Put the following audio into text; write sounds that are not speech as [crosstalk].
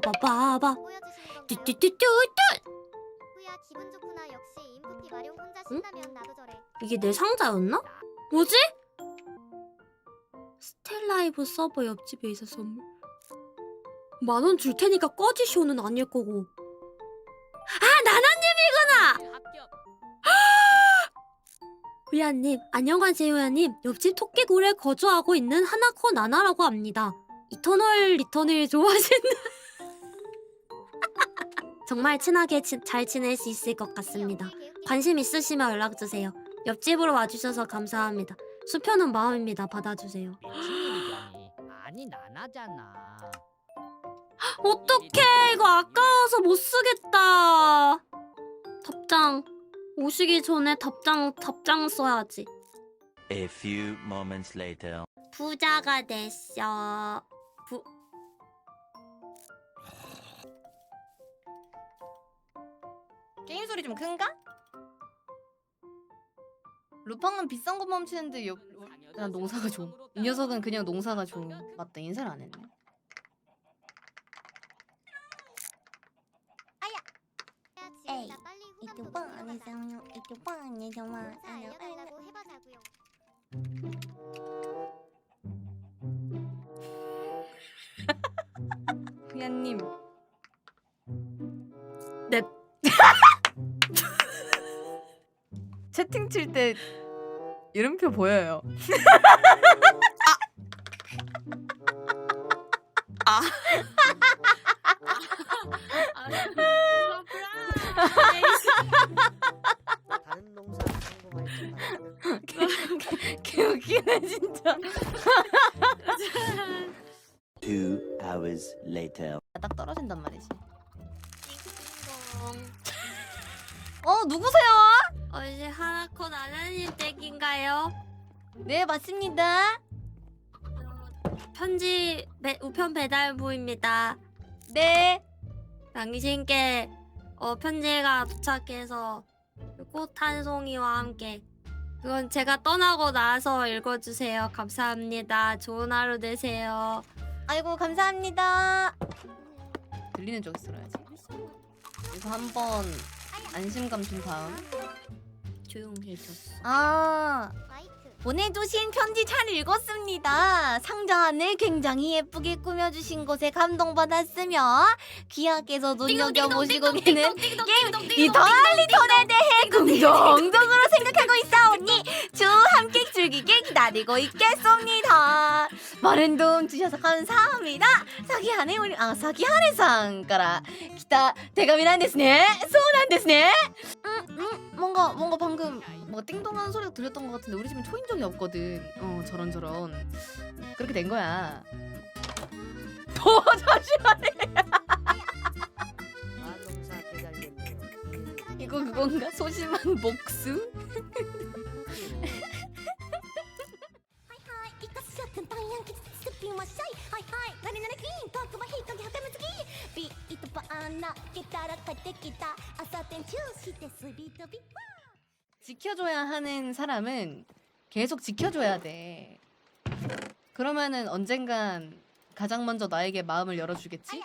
빠바바? 뚜뚜뚜뚜뚜 후야 기분 좋구나 역시 인프피 마룡 혼자 신다면 나도 저래 이게 내 상자였나? 뭐지? 스텔라이브 서버 옆집에 있어 선물 만 원 줄 테니까 꺼지쇼는 아닐 거고 아 나나님이구나. [gasps] 후야님 안녕하세요 후야님 옆집 토끼굴에 거주하고 있는 하나코 나나라고 합니다 이터널 리턴을 좋아하시는 [laughs] 정말 친하게 지- 잘 지낼 수 있을 것 같습니다 관심 있으시면 연락 주세요. 옆집으로 와주셔서 감사합니다. 수표는 마음입니다. 받아주세요. 아니 나나잖아. 어떡해 이거 아까워서 못 쓰겠다. 답장 오시기 전에 답장 답장 써야지. A few moments later. 부자가 됐어. 부 게임 소리 좀 큰가? 루팡은 비싼 거 멈추는데 옆... 난 농사가 좋음 이 녀석은 그냥 농사가 좋음 맞다 인사를 안 했네 에이 에이, 빨리 이쪽 후감도 방 들어가자. 안에서요. 이쪽 방 안에서요. 자 알려달라고 해봐자고요 후야님 넵. [laughs] 채팅 칠 때 이름표 보여요. 다른 농사 성공할 때 개웃기네 진짜. Two hours later. 딱 떨어진단 말이지. 어 누구세요? 어제 하나코 나나님 댁인가요? 네 맞습니다 편지 배, 우편 배달부입니다. 네 당신께 어, 편지가 도착해서 꽃 한 송이와 함께 그건 제가 떠나고 나서 읽어주세요. 감사합니다. 좋은 하루 되세요. 아이고 감사합니다 들리는 쪽에 쓸어야지 그래서 한번 안심감 준 다음 조용해졌어. 아 보내주신 편지 잘 읽었습니다. 상자 안을 굉장히 예쁘게 꾸며주신 것에 감동받았으며 귀하께서 눈여겨보시고 계는 게임 이터널 리턴에 대해 긍정적으로 생각하고 있사오니 주 함께 즐기게 기다리고 있겠습니다. 많은 도움 주셔서 감사합니다. 사기하네 우리 아 사기하네상から 기타 대감이란 ですね. 소원ですね. 음, 음, 뭔가 뭔가 방금 뭐 띵동하는 소리가 들렸던 것 같은데 우리 집은 초인종이 없거든. 어 저런 저런 그렇게 된 거야. 더 잠시만요. [laughs] 아 농사 배달됐네요. 이거 그건가? 소심한 목수? [laughs] はシャイはいはい何々クイーントークは日陰はかむつきビートパンナけたら帰ってきた朝天中してスリートビ 지켜줘야 하는 사람은 계속 지켜줘야 돼. 그러면은 언젠간 가장 먼저 나에게 마음을 열어주겠지?